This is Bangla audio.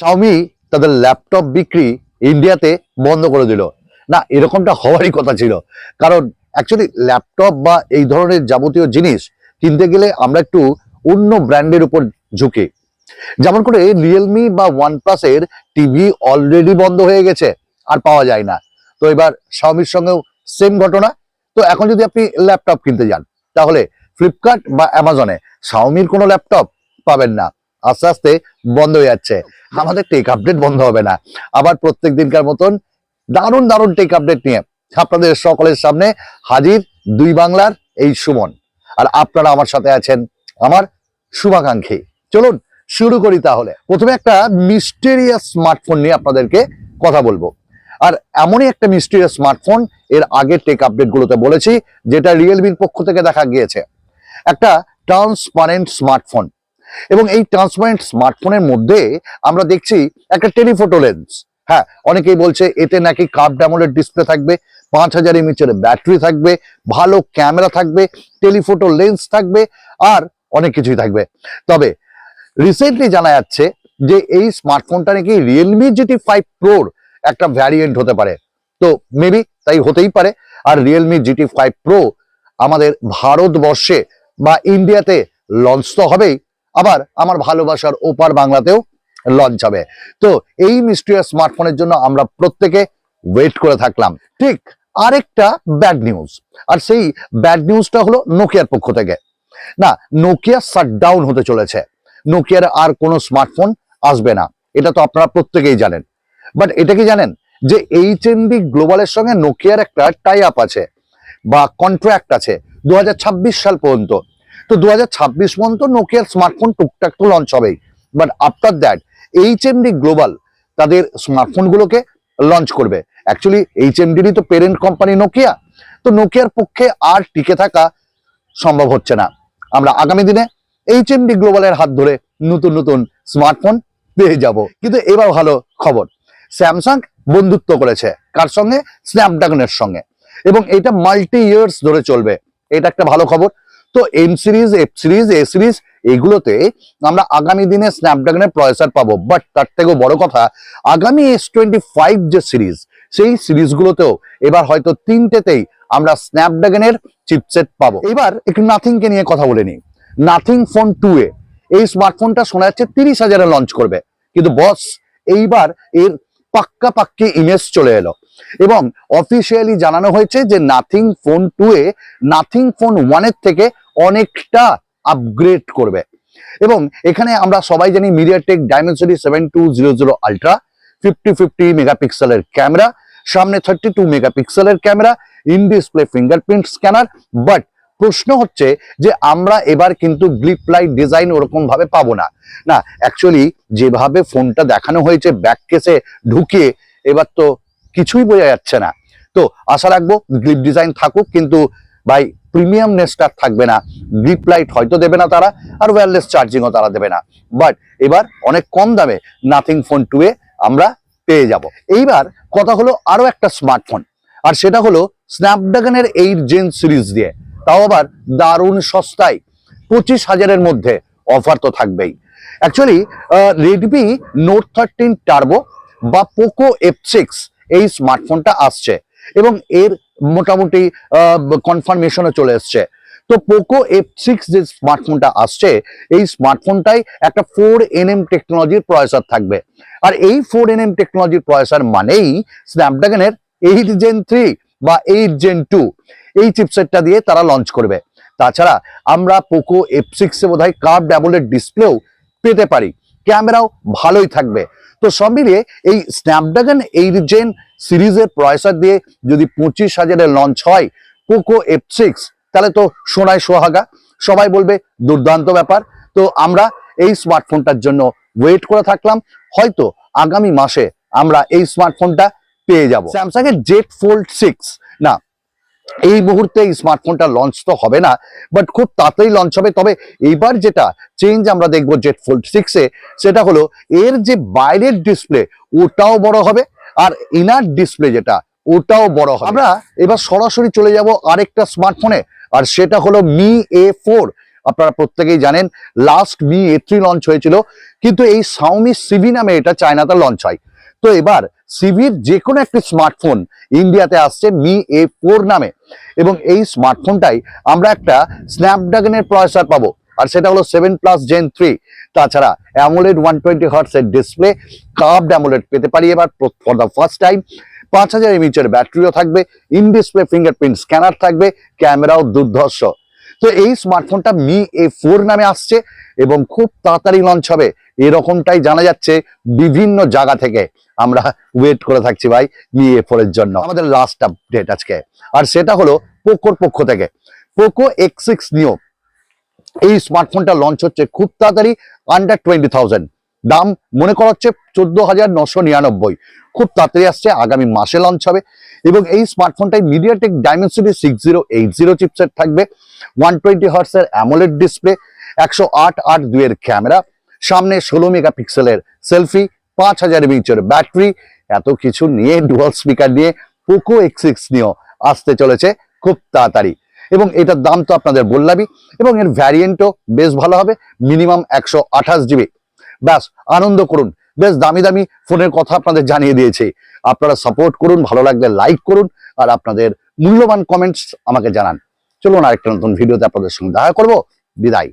শাওমি তাদের ল্যাপটপ বিক্রি ইন্ডিয়াতে বন্ধ করে দিল। না, এরকমটা হওয়ারই কথা ছিল। কারণ অ্যাকচুয়ালি ল্যাপটপ বা এই ধরনের যাবতীয় জিনিস কিনতে গেলে আমরা একটু অন্য ব্র্যান্ডের উপর ঝুঁকি। যেমন করে রিয়েলমি বা ওয়ানপ্লাসের টিভি অলরেডি বন্ধ হয়ে গেছে, আর পাওয়া যায় না। তো এবার শাওমির সঙ্গেও সেম ঘটনা। তো এখন যদি আপনি ল্যাপটপ কিনতে যান, তাহলে ফ্লিপকার্ট বা অ্যামাজনে শাওমির কোনো ল্যাপটপ পাবেন না। আস্তে আস্তে বন্ধ হয়ে যাচ্ছে। আমাদের টেক আপডেট বন্ধ হবে না। আবার প্রত্যেক দিনকার মতন দারুণ দারুণ টেক আপডেট নিয়ে আপনাদের সকলের সামনে হাজির দুই বাংলার এই সুমন। আর আপনারা আমার সাথে আছেন আমার শুভাকাঙ্ক্ষী। চলুন, শুরু করি তাহলে। প্রথমে একটা মিস্টেরিয়াস স্মার্টফোন নিয়ে আপনাদেরকে কথা বলব। আর এমনই একটা মিস্টেরিয়াস স্মার্টফোন এর আগের টেক আপডেট গুলোতে বলেছি, যেটা রিয়েলমির পক্ষ থেকে দেখা গিয়েছে। একটা ট্রান্সপারেন্ট স্মার্টফোন এবং এই ট্রান্সপারেন্ট স্মার্টফোনের মধ্যে আমরা দেখছি একটা টেলিফোটো লেন্স হ্যাঁ অনেকেই বলছে এতে নাকি কাপ ড্যামোলের ডিসপ্লে থাকবে, পাঁচ হাজার এমএচের ব্যাটারি থাকবে, ভালো ক্যামেরা থাকবে টেলিফোটো লেন্স থাকবে, আর অনেক কিছুই থাকবে। তবে রিসেন্টলি জানা যাচ্ছে যে এই স্মার্টফোনটা নাকি রিয়েলমি জিটি ফাইভ প্রোর একটা ভ্যারিয়েন্ট হতে পারে। তো মেবি তাই হতেই পারে। আর রিয়েলমি জিটি ফাইভ প্রো আমাদের ভারতবর্ষে বা ইন্ডিয়াতে লঞ্চ তো হবেই। আবার আমার ভালোবাসার ওপার বাংলাতেও লঞ্চ হবে। তো এই মিস্ট্রিয়াস স্মার্টফোনের জন্য আমরা প্রত্যেকে ওয়েট করে থাকলাম। ঠিক আরেকটা ব্যাড নিউজ আর সেই ব্যাড নিউজটা হলো নোকিয়ার পক্ষ থেকে। না নোকিয়া শাটডাউন হতে চলেছে। নোকিয়ার আর কোনো স্মার্টফোন আসবে না। এটা তো আপনারা প্রত্যেকেই জানেন। বাট এটা কি জানেন? যে এইচ গ্লোবালের সঙ্গে নোকিয়ার একটা টাই আপ আছে বা কন্ট্রাক্ট আছে, দু হাজার ছাব্বিশ সাল পর্যন্ত। তো দু হাজার ছাব্বিশ পর্যন্ত নোকিয়ার স্মার্টফোন টুকটাক তো লঞ্চ হবেই। But after that H MD global তাদের স্মার্টফোনগুলোকে লঞ্চ করবে। অ্যাকচুয়ালি এইচ এমডিরই তো পেরেন্ট কোম্পানি নোকিয়া তো নোকিয়ার পক্ষে আর টিকে থাকা সম্ভব হচ্ছে না। আমরা আগামী দিনে এইচ এমডি গ্লোবালের হাত ধরে নতুন নতুন স্মার্টফোন পেয়ে যাব। কিন্তু এবার ভালো খবর। স্যামসাং বন্ধুত্ব করেছে। কার সঙ্গে? স্ন্যাপড্রাগনের সঙ্গে। এবং এটা মাল্টি ইয়ার্স ধরে চলবে। এটা একটা ভালো খবর। তো M series F series A series এগুলোতে আমরা আগামী দিনে স্ন্যাপড্রাগনের প্রসেসর পাবো। বাট তার থেকেও বড় কথা, আগামী এস টোয়েন্টি ফাইভ যে সিরিজ সেই সিরিজগুলোতেও এবার হয়তো তিনটেতেই আমরা স্ন্যাপড্রাগনের চিপসেট পাবো। এবার একটু নাথিংকে নিয়ে কথা বলে নিই। নাথিং ফোন টু এ এই স্মার্টফোনটা শোনা যাচ্ছে তিরিশ হাজারে লঞ্চ করবে। কিন্তু বস এইবার এর পাক্কা পাক্কি ইমেজ চলে এলো। এবং অফিসিয়ালি জানানো হয়েছে যে Nothing phone two A Nothing phone ওয়ানের থেকে অনেকটা আপগ্রেড করবে। এবং এখানে আমরা সবাই জানি MediaTek Dimensity seven two zero zero ultra fifty fifty মেগাপিক্সেলের ক্যামেরা সামনে থার্টি টু মেগাপিক্সেলের camera in display fingerprint scanner but প্রশ্ন হচ্ছে যে আমরা এবার কিন্তু গ্লিপ লাইট ডিজাইন ওরকম ভাবে পাবো না। না অ্যাকচুয়ালি যেভাবে ফোনটা দেখানো হয়েছে ব্যাক কেসে ঢুকিয়ে, এবার তো কিছুই বোঝা যাচ্ছে না। তো আশা রাখব গ্লিপ ডিজাইন থাকুক, কিন্তু ভাই প্রিমিয়াম নেস্টার থাকবে না। গ্রিপ লাইট হয়তো দেবে না তারা, আর ওয়্যারলেস চার্জিংও তারা দেবে না। বাট এবার অনেক কম দামে নাথিং ফোন টু এ আমরা পেয়ে যাব। এইবার কথা হলো আরও একটা স্মার্টফোন আর সেটা হলো স্ন্যাপড্রাগনের এইট জেন সিরিজ দিয়ে। তাও আবার দারুণ সস্তায়, পঁচিশ হাজারের মধ্যে অফার তো থাকবেই। Actually Redmi Note thirteen turbo বা পোকো এফ সিক্স এই স্মার্টফোনটা আসছে। এবং এর মোটামুটি কনফার্মেশনও চলে এসছে। তো পোকো এফ সিক্স যে স্মার্টফোনটা আসছে, এই স্মার্টফোনটাই একটা ফোর এন এম টেকনোলজির প্রসেসর থাকবে। আর এই ফোর এন এম টেকনোলজির প্রসেসর মানেই স্ন্যাপড্রাগনের এইট জেন থ্রি বা এইট জেন টু এই চিপসেটটা দিয়ে তারা লঞ্চ করবে। তাছাড়া আমরা পোকো এফ সিক্সে বোধ হয় কার্ভ ড্যাবলের ডিসপ্লেও পেতে পারি। ক্যামেরাও ভালোই থাকবে। তো সব মিলিয়ে এই স্ন্যাপড্রাগন এইট জেন সিরিজের প্রসেসর দিয়ে যদি পঁচিশ হাজারে লঞ্চ হয় পোকো এফ সিক্স তাহলে তো সোনায় সোহাগা। সবাই বলবে দুর্দান্ত ব্যাপার। তো আমরা এই স্মার্টফোনটার জন্য ওয়েট করে থাকলাম। হয়তো আগামী মাসে আমরা এই স্মার্টফোনটা পেয়ে যাব। স্যামসাং এর জেট ফোল্ড সিক্স না এই মুহূর্তে স্মার্টফোনটা লঞ্চ তো হবে না বাট খুব তাড়াতাড়ি লঞ্চ হবে। তবে এইবার যেটা চেঞ্জ আমরা দেখব জেট ফোল্ড সিক্সে সেটা হলো এর যে বাইরের ডিসপ্লে ওটাও বড় হবে, আর ইনার ডিসপ্লে যেটা, ওটাও বড় হবে। আমরা এবার সরাসরি চলে যাব আরেকটা স্মার্টফোনে আর সেটা হলো মি এ ফোর আপনারা প্রত্যেকেই জানেন last Mi A three launch হয়েছিল, কিন্তু এই সাউমি সিভি নামে এটা চায়নাতে লঞ্চ হয়। তো এবার সিভির যে কোনো একটি স্মার্টফোন ইন্ডিয়াতে আসছে মি এ ফোর নামে। এবং এই স্মার্টফোনটাই আমরা একটা স্ন্যাপড্রাগনের প্রসেসর পাবো। আর সেটা হলো সেভেন প্লাস জেন থ্রি তাছাড়া অ্যামোলেড ওয়ান টোয়েন্টি হার্টসের ডিসপ্লে কার্ভড অ্যামোলেড পেতে পারি এবার ফর দ্য ফার্স্ট টাইম পাঁচ হাজার এমএচের ব্যাটারিও থাকবে ইন ডিসপ্লে ফিঙ্গারপ্রিন্ট স্ক্যানার থাকবে, ক্যামেরাও দুর্ধর্ষ। তো এই স্মার্টফোনটা মি এ ফোর নামে আসছে এবং খুব তাড়াতাড়ি লঞ্চ হবে। এরকমটাই জানা যাচ্ছে বিভিন্ন জায়গা থেকে। আমরা ওয়েট করে থাকছি ভাই মি এ ফোর এর জন্য। আমাদের লাস্ট আপডেট আজকে। আর সেটা হলো পোকোর পক্ষ থেকে। পোকো এক্স সিক্স নিও। এই স্মার্টফোনটা লঞ্চ হচ্ছে খুব তাড়াতাড়ি আন্ডার টোয়েন্টি থাউজেন্ড দাম মনে করা হচ্ছে চোদ্দ হাজার নশো নিরানব্বই। খুব তাড়াতাড়ি আসছে, আগামী মাসে লঞ্চ হবে। এবং এই স্মার্টফোনটাই MediaTek Dimensity six zero eight zero chipset থাকবে। ওয়ান টোয়েন্টি হার্টসের অ্যামোলেড ডিসপ্লে একশো আট আট দুইয়ের ক্যামেরা সামনে ষোলো মেগাপিক্সেলের সেলফি পাঁচ হাজার এমএইচের ব্যাটারি এত কিছু নিয়ে ডুয়াল স্পিকার নিয়ে পোকো এক্স সিক্স নিয়েও আসতে চলেছে খুব তাড়াতাড়ি। এবং এটার দাম তো আপনাদের বললামই, এবং এর ভ্যারিয়েন্টও বেশ ভালো হবে মিনিমাম একশো আঠাশ জিবি ব্যাস, আনন্দ করুন। বেশ দামি দামি ফোনের কথা আপনাদের জানিয়ে দিয়েছে। আপনারা সাপোর্ট করুন, ভালো লাগলে লাইক করুন, আর আপনাদের মূল্যবান কমেন্টস আমাকে জানান। চলুন আরেকটা নতুন ভিডিওতে আপনাদের সঙ্গে দেখা করব। বিদায়।